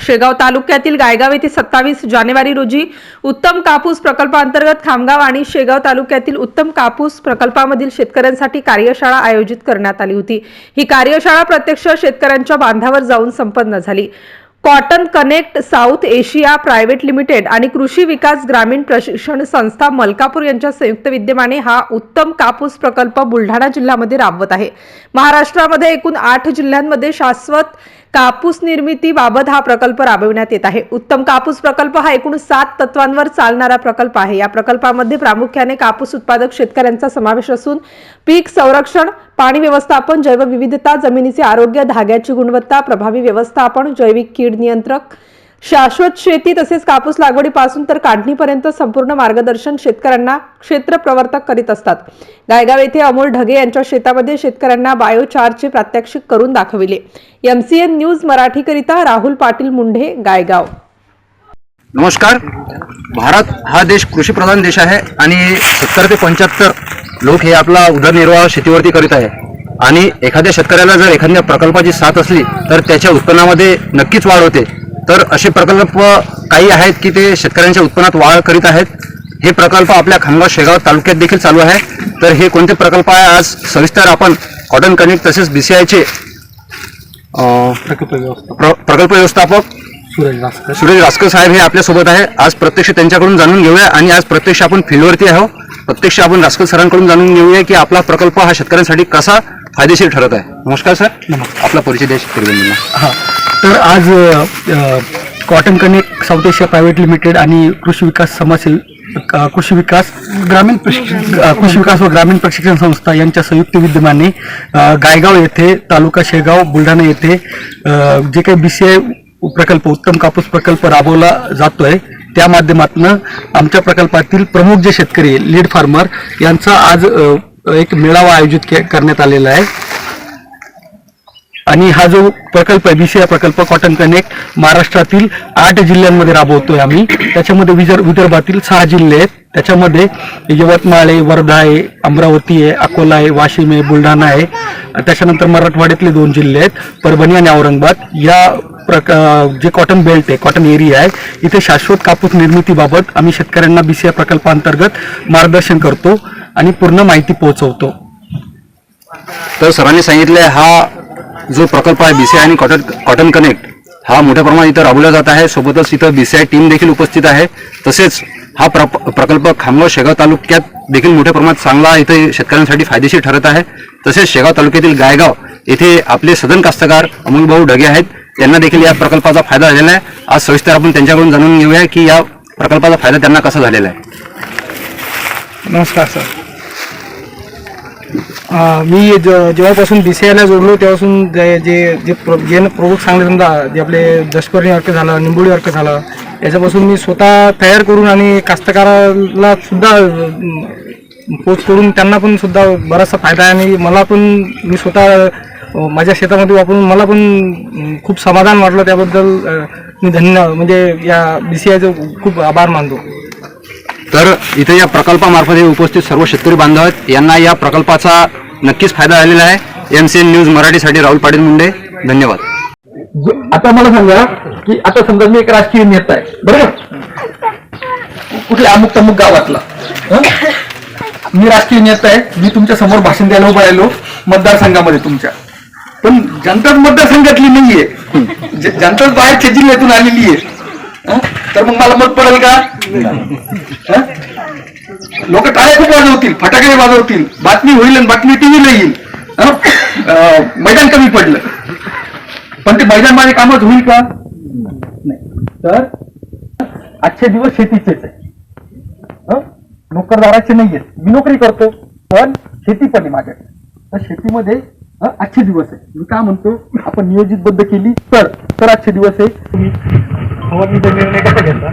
शेगाव तालुक्यातील गायगाव येथे सत्तावीस जानेवारी रोजी उत्तम कापूस प्रकल्पांतर्गत खामगाव आणि शेगाव तालुक्यातील उत्तम कापूस प्रकल्पामधील शेतकऱ्यांसाठी कार्यशाळा आयोजित करण्यात आली होती. ही कार्यशाळा प्रत्यक्ष शेतकऱ्यांच्या बांधावर जाऊन संपन्न झाली. Cotton connect south Asia private limited आणि कृषी विकास ग्रामीण प्रशिक्षण संस्था मलकापूर यांच्या संयुक्त विद्यमाने हा उत्तम कापूस प्रकल्प बुलढाणा जिल्ह्यामध्ये राबवत आहे. महाराष्ट्रामध्ये एकूण आठ जिल्ह्यांमध्ये शाश्वत कापूस निर्मिती बाबत हा प्रकल्प राबविण्यात येत आहे. उत्तम कापूस प्रकल्प हा एकूण सात तत्वांवर चालणारा प्रकल्प आहे. या प्रकल्पामध्ये प्रामुख्याने कापूस उत्पादक शेतकऱ्यांचा समावेश असून पीक संरक्षण पाणी व्यवस्थापन जैवविविधता जमिनीचे आरोग्य धाग्याची गुणवत्ता प्रभावी व्यवस्थापन जैविक कीड नियंत्रक शाश्वत शेती तसेच कापूस लागवडीपासून तर काढणीपर्यंत संपूर्ण मार्गदर्शन शेतकऱ्यांना क्षेत्र प्रवर्तक करीत असतात. गायगाव येथे अमोल ढगे यांच्या शेतामध्ये शेतकऱ्यांना बायोचारचे प्रात्यक्षिक करून दाखविले. एमसीएन न्यूज मराठीकरिता राहुल पाटील मुंढे गायगाव. नमस्कार. भारत हा देश कृषीप्रधान देश आहे आणि सत्तर ते पंच्याहत्तर लोक हे आपला उदरनिर्वाह शेतीवरती करीत आहे. आणि एखाद्या शेतकऱ्याला जर एखाद्या प्रकल्पाची साथ असली तर त्याच्या उत्पन्नामध्ये नक्कीच वाढ होते. तर असे प्रकल्प काही आहेत की ते शेतकऱ्यांच्या उत्पन्नात वाढ करीत आहेत. हे प्रकल्प आपल्या खामगाव शेगाव तालुक्यात देखील चालू आहे. तर हे कोणते प्रकल्प आहे? आज सविस्तर आपण कॉटन कनेक्ट तसेच बीसीआयचे प्रकल्प व्यवस्था प्रकल्प व्यवस्थापक सुरेश रासकर साहेब हे आपल्यासोबत आहे. आज प्रत्यक्ष त्यांच्याकडून जाणून घेऊया आणि आज प्रत्यक्ष आपण फील्डवरती आहो प्रत्यक्ष आपण रासकर सरांकडून जाणून घेऊया की आपला प्रकल्प हा शेतकऱ्यांसाठी कसा फायदेशीर ठरत आहे. नमस्कार सर. नमस्कार. आपला परिचय द्या शेतकरी हा. तर आज cotton connect south Asia private limited आणि कृषी विकास समाजसेवी कृषी विकास ग्रामीण कृषी विकास व ग्रामीण प्रशिक्षण संस्था यांच्या संयुक्त विद्यमाने गायगाव येथे तालुका शेगाव बुलढाणा येथे जे काही बी सी आय प्रकल्प उत्तम कापूस प्रकल्प राबवला जातोय त्या माध्यमातून आमच्या प्रकल्पातील प्रमुख जे शेतकरी लीड फार्मर यांचा आज एक मेळावा आयोजित करण्यात आलेला आहे. आणि हा जो प्रकल्प आहे बीसीआय प्रकल्प कॉटन कनेक्ट महाराष्ट्रातील आठ जिल्ह्यांमध्ये राबवतोय आम्ही. त्याच्यामध्ये विदर् विदर्भातील सहा जिल्हे आहेत. त्याच्यामध्ये यवतमाळ आहे वर्धा आहे अमरावती आहे अकोला आहे वाशिम आहे बुलढाणा आहे. त्याच्यानंतर मराठवाड्यातले दोन जिल्हे आहेत परभणी आणि औरंगाबाद. या प्रक जे कॉटन बेल्ट आहे कॉटन एरिया आहे इथे शाश्वत कापूस निर्मितीबाबत आम्ही शेतकऱ्यांना बीसीआय प्रकल्पांतर्गत मार्गदर्शन करतो. आणि पूर्ण माहिती पोहोचवतो. तर सरांनी सांगितले हा जो प्रकल्प आहे बीसीआय आणि कॉटन कॉटन कनेक्ट हा मोठ्या प्रमाणात इथं राबवला जात आहे. सोबतच इथं बीसीआय टीम देखील उपस्थित आहे. तसेच हा प्र प्रकल्प खामगाव शेगाव तालुक्यात देखील मोठ्या प्रमाणात चांगला इथे शेतकऱ्यांसाठी फायदेशीर ठरत आहे. तसेच शेगाव तालुक्यातील गायगाव येथे आपले सदन कास्तकार अमोल भाऊ ढगे आहेत. त्यांना देखील या प्रकल्पाचा फायदा झालेला आहे. आज सविस्तर आपण त्यांच्याकडून जाणून घेऊया की या प्रकल्पाचा फायदा त्यांना कसा झालेला आहे. नमस्कार सर. मी ज- जेव्हापासून बी सी आयला जोडलो तेव्हापासून जे जे जे प्र जे प्रोडक्ट सांगले समजा जे आपले दशपर्णी अर्क झालं निंबोळी अर्क झालं याच्यापासून मी स्वतः तयार करून आणि कास्तकाराला सुद्धा पोच करून त्यांना पण सुद्धा बराचसा फायदा आहे आणि मला पण मी स्वतः माझ्या शेतामध्ये वापरून मला पण खूप समाधान वाटलं त्याबद्दल मी धन्य म्हणजे या बी सी आयचं खूप आभार मानतो. तर इथे या प्रकल्पामार्फत हे उपस्थित सर्व शेतकरी बांधव आहेत. यांना या प्रकल्पाचा नक्कीच फायदा झालेला आहे. एम सी एन न्यूज मराठीसाठी राहुल पाटील मुंडे. धन्यवाद. आता मला सांगा की आता समजा मी एक राजकीय नेता आहे बरोबर? कुठल्या अमुक तमुक गावातला? मी राजकीय नेता आहे. मी तुमच्यासमोर भाषण द्यायला उभा राहिलो मतदारसंघामध्ये तुमच्या. पण जनताच मतदारसंघातली नाहीये. जनताच बाहेरच्या जिल्ह्यातून आलेली आहे? तर मग मला मत पडेल का? लोक टाळ्या खूप वाजवतील फटाके वाजवतील बातमी होईल आणि बातमी टीव्हीला येईल. मैदान कमी पडलं. पण ते मैदान माझे कामच होईल का? नाही. तर आजचे दिवस शेतीचेच आहे नोकरदाराचे नोकरदाराचे आहेत. मी नोकरी करतो पण शेती पण आहे माझ्याकडे. तर शेतीमध्ये आजचे दिवस आहे मी काय म्हणतो? आपण नियोजितबद्ध केली तर तर आजचे दिवस आहे तुम्ही फवारणीचा निर्णय कसा घेतला?